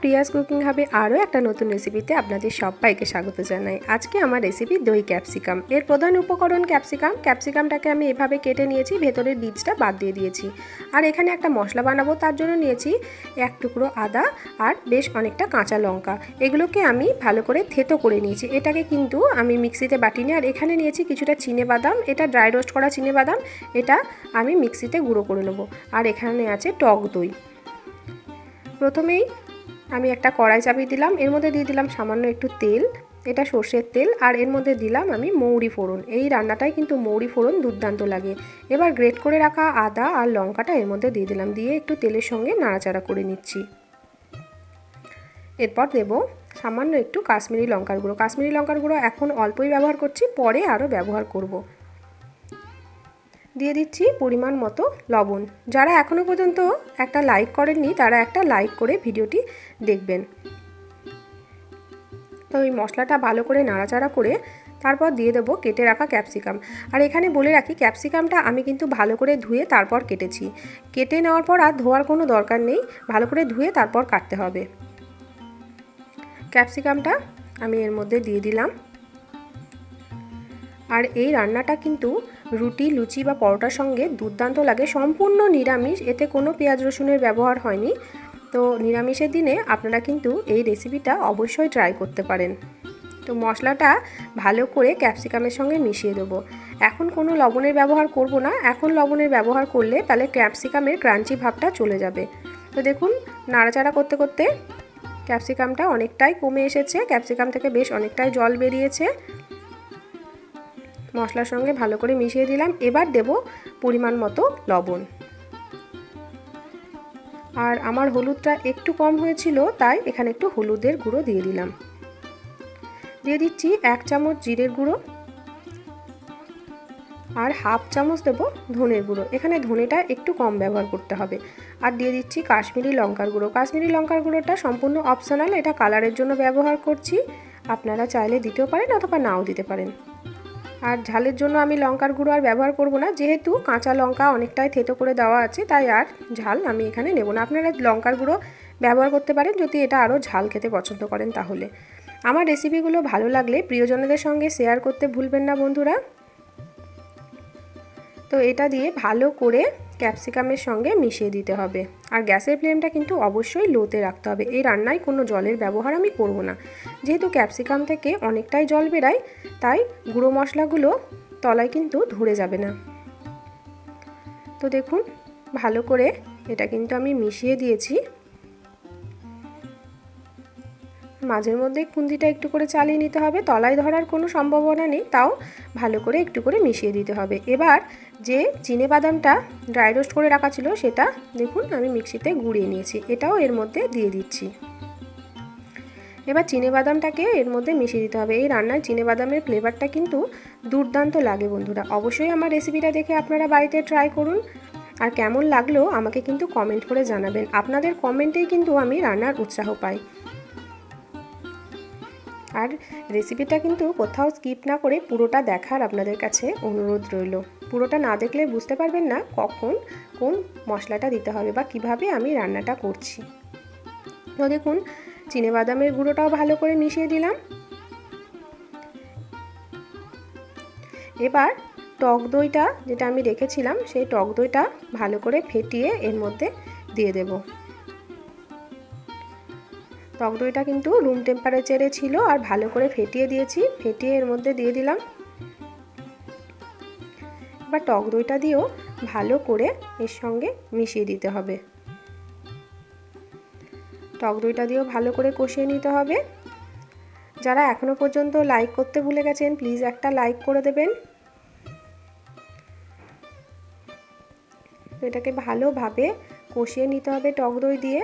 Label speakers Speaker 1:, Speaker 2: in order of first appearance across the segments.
Speaker 1: Prius cooking হবে আরও একটা নতুন রেসিপিতে আপনাদের সবাইকে স্বাগত জানাই। আজকে আমার রেসিপি দই ক্যাপসিকাম এর প্রধান উপকরণ ক্যাপসিকাম ক্যাপসিকামটাকে আমি এভাবে কেটে নিয়েছি, ভেতরের বীজটা বাদ দিয়ে দিয়েছি। আর এখানে একটা মশলা বানাবো, তার জন্য নিয়েছি এক টুকরো আদা আর বেশ অনেকটা কাঁচা লঙ্কা। এগুলোকে আমি ভালো করে থেতো করে নিয়েছি। এটাকে কিন্তু আমি মিক্সিতে বাটিনি। আর এখানে নিয়েছি কিছুটা চিনে বাদাম। এটা ড্রাই রোস্ট করা চিনে বাদাম। এটা আমি মিক্সিতে গুঁড়ো করে নেব। আর এখানে আছে টক দই। প্রথমেই আমি একটা কড়াই চাপিয়ে দিলাম। এর মধ্যে দিয়ে দিলাম সামান্য একটু তেল, এটা সর্ষের তেল, আর এর মধ্যে দিলাম আমি মৌরি ফোড়ন। এই রান্নাটায় কিন্তু মৌরি ফোড়ন দুর্দান্ত লাগে। এবার গ্রেট করে রাখা আদা আর লঙ্কাটা এর মধ্যে দিয়ে দিলাম। দিয়ে একটু তেলের সঙ্গে নাড়াচাড়া করে নিচ্ছি। এরপর দেব সামান্য একটু কাশ্মীরি লঙ্কার গুঁড়ো। কাশ্মীরি লঙ্কার গুঁড়ো এখন অল্পই ব্যবহার করছি, পরে আরও ব্যবহার করব। দিয়ে দিচ্ছি পরিমাণ মতো লবণ। যারা এখনও পর্যন্ত একটা লাইক করেননি, তারা একটা লাইক করে ভিডিওটি দেখবেন। তো এই মশলাটা ভালো করে নাড়াচাড়া করে তারপর দিয়ে দেবো কেটে রাখা ক্যাপসিকাম আর এখানে বলে রাখি ক্যাপসিকামটা আমি কিন্তু ভালো করে ধুয়ে তারপর কেটেছি। কেটে নেওয়ার পর আর ধোয়ার কোনো দরকার নেই, ভালো করে ধুয়ে তারপর কাটতে হবে। ক্যাপসিকামটা আমি এর মধ্যে দিয়ে দিলাম। আর এই রান্নাটা কিন্তু রুটি, লুচি বা পরোটার সঙ্গে দুর্দান্ত লাগে। সম্পূর্ণ নিরামিষ, এতে কোনো পেঁয়াজ রসুনের ব্যবহার হয়নি। তো নিরামিষের দিনে আপনারা কিন্তু এই রেসিপিটা অবশ্যই ট্রাই করতে পারেন। তো মশলাটা ভালো করে ক্যাপসিকামের সঙ্গে মিশিয়ে দেবো। এখন কোনো লবণের ব্যবহার করব না। এখন লবণের ব্যবহার করলে তাহলে ক্যাপসিকামের ক্রাঞ্চি ভাবটা চলে যাবে। তো দেখুন, নাড়াচাড়া করতে করতে ক্যাপসিকামটা অনেকটাই কমে এসেছে। ক্যাপসিকাম থেকে বেশ অনেকটাই জল বেরিয়েছে। মশলার সঙ্গে ভালো করে মিশিয়ে দিলাম। এবার দেব পরিমাণ মতো লবণ। আর আমার হলুদটা একটু কম হয়েছিল, তাই এখানে একটু হলুদের গুঁড়ো দিয়ে দিলাম। দিয়ে দিচ্ছি এক চামচ জিরের গুঁড়ো আর হাফ চামচ দেবো ধনের গুঁড়ো। এখানে ধনেটা একটু কম ব্যবহার করতে হবে। আর দিয়ে দিচ্ছি কাশ্মীরি লঙ্কার গুঁড়ো। কাশ্মীরি লঙ্কার গুঁড়োটা সম্পূর্ণ অপশনাল এটা কালারের জন্য ব্যবহার করছি। আপনারা চাইলে দিতেও পারেন অথবা নাও দিতে পারেন। আর ঝালের জন্য আমি লঙ্কার গুঁড়ো আর ব্যবহার করব না, যেহেতু কাঁচা লঙ্কা অনেকটাই থেতো করে দেওয়া আছে, তাই আর ঝাল আমি এখানে নেব না। আপনারা লঙ্কার গুঁড়ো ব্যবহার করতে পারেন, যদি এটা আরও ঝাল খেতে পছন্দ করেন তাহলে। আমার রেসিপিগুলো ভালো লাগলে প্রিয়জনদের সঙ্গে শেয়ার করতে ভুলবেন না বন্ধুরা। তো এটা দিয়ে ভালো করে ক্যাপসিকামের সঙ্গে মিশিয়ে দিতে হবে। আর গ্যাসের ফ্লেমটা কিন্তু অবশ্যই লোতে রাখতে হবে। এই রান্নায় কোনো জলের ব্যবহার আমি করব না। যেহেতু ক্যাপসিকাম থেকে অনেকটাই জল বেরায়, তাই গুঁড়ো মশলাগুলো তলায় কিন্তু ধরে যাবে না। তো দেখুন, ভালো করে এটা কিন্তু আমি মিশিয়ে দিয়েছি। মাঝের মধ্যে খুন্দিটা একটু করে চালিয়ে নিতে হবে। তলায় ধরার কোনো সম্ভাবনা নেই, তাও ভালো করে একটু করে মিশিয়ে দিতে হবে। এবার যে চিনে বাদামটা ড্রাই রোস্ট করে রাখা ছিল, সেটা দেখুন আমি মিক্সিতে গুঁড়িয়ে নিয়েছি। এটাও এর মধ্যে দিয়ে দিচ্ছি। এবার বাদামটাকে এর মধ্যে মিশিয়ে দিতে হবে। এই রান্নায় বাদামের ফ্লেভারটা কিন্তু দুর্দান্ত লাগে বন্ধুরা। অবশ্যই আমার রেসিপিটা দেখে আপনারা বাড়িতে ট্রাই করুন। আর কেমন লাগল আমাকে কিন্তু কমেন্ট করে জানাবেন। আপনাদের কমেন্টেই কিন্তু আমি রান্নার উৎসাহ পাই। আর রেসিপিটা কিন্তু কোথাও স্কিপ না করে পুরোটা দেখার আপনাদের কাছে অনুরোধ রইল। পুরোটা না দেখলে বুঝতে পারবেন না কখন কোন মশলাটা দিতে হবে বা কীভাবে আমি রান্নাটা করছি। তো দেখুন বাদামের গুঁড়োটাও ভালো করে মিশিয়ে দিলাম। এবার টক দইটা যেটা আমি রেখেছিলাম, সেই টক দইটা ভালো করে ফেটিয়ে এর মধ্যে দিয়ে দেবো। টক দইটা কিন্তু রুম টেম্পারেচারে ছিল আর ভালো করে ফেটিয়ে দিয়েছি। ফেটিয়ে এর মধ্যে দিয়ে দিলাম। এবার টক দইটা দিয়েও ভালো করে এর সঙ্গে মিশিয়ে দিতে হবে। টক দইটা দিয়েও ভালো করে কষিয়ে নিতে হবে। যারা এখনও পর্যন্ত লাইক করতে ভুলে গেছেন প্লিজ একটা লাইক করে দেবেন। এটাকে ভালোভাবে কষিয়ে নিতে হবে টক দই দিয়ে।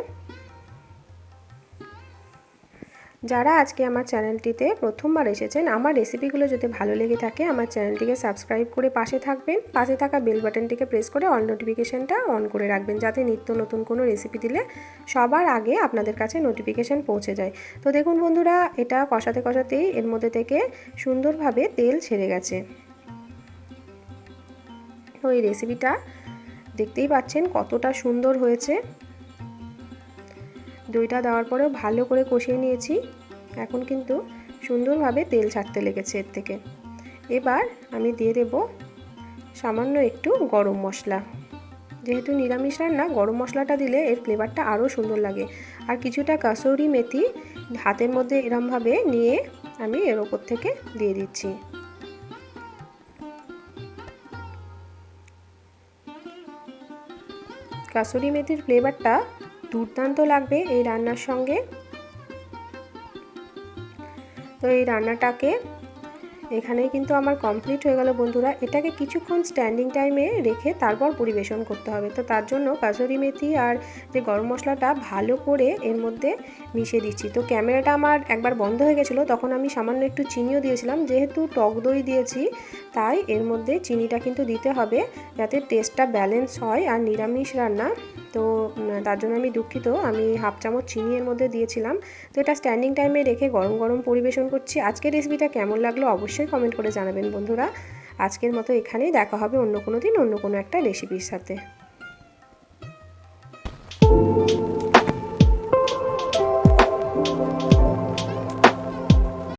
Speaker 1: যারা আজকে আমার চ্যানেলটিতে প্রথমবার এসেছেন, আমার রেসিপিগুলো যদি ভালো লেগে থাকে, আমার চ্যানেলটিকে সাবস্ক্রাইব করে পাশে থাকবেন। পাশে থাকা বেল বাটনটিকে প্রেস করে অল নোটিফিকেশানটা অন করে রাখবেন, যাতে নিত্য নতুন কোনো রেসিপি দিলে সবার আগে আপনাদের কাছে নোটিফিকেশান পৌঁছে যায়। তো দেখুন বন্ধুরা, এটা কষাতে কষাতেই এর মধ্যে থেকে সুন্দরভাবে তেল ছেড়ে গেছে। তো এই রেসিপিটা দেখতেই পাচ্ছেন কতটা সুন্দর হয়েছে। দইটা দেওয়ার পরেও ভালো করে কষিয়ে নিয়েছি। এখন কিন্তু সুন্দরভাবে তেল ছাড়তে লেগেছে এর থেকে। এবার আমি দিয়ে দেব সামান্য একটু গরম মশলা। যেহেতু নিরামিষ রান্না, গরম মশলাটা দিলে এর ফ্লেভারটা আরও সুন্দর লাগে। আর কিছুটা কাসৌরি মেথি হাতের মধ্যে এরমভাবে নিয়ে আমি এর ওপর থেকে দিয়ে দিচ্ছি। কাসুরি মেথির ফ্লেভারটা দুর্দান্ত লাগবে এই রান্নার সঙ্গে। তো এই রান্নাটাকে এখানেই কিন্তু আমার কমপ্লিট হয়ে গেল বন্ধুরা। এটাকে কিছুক্ষণ স্ট্যান্ডিং টাইমে রেখে তারপর পরিবেশন করতে হবে। তো তার জন্য কাসুরি মেথি আর যে গরম মশলাটা ভালো করে এর মধ্যে মিশিয়ে দিচ্ছি। তো ক্যামেরাটা আমার একবার বন্ধ হয়ে গেছিল, তখন আমি সামান্য একটু চিনিও দিয়েছিলাম। যেহেতু টক দই দিয়েছি, তাই এর মধ্যে চিনিটা কিন্তু দিতে হবে যাতে টেস্টটা ব্যালেন্স হয় আর নিরামিষ রান্না। তো তার জন্য আমি দুঃখিত, আমি হাফ চামচ চিনি এর মধ্যে দিয়েছিলাম। তো এটা স্ট্যান্ডিং টাইমে রেখে গরম গরম পরিবেশন করছি। আজকের রেসিপিটা কেমন লাগল অবশ্যই কমেন্ট করে জানাবেন বন্ধুরা। আজকের মতো এখানেই দেখা হবে অন্য কোনো দিন, অন্য কোনো একটা রেসিপির সাথে।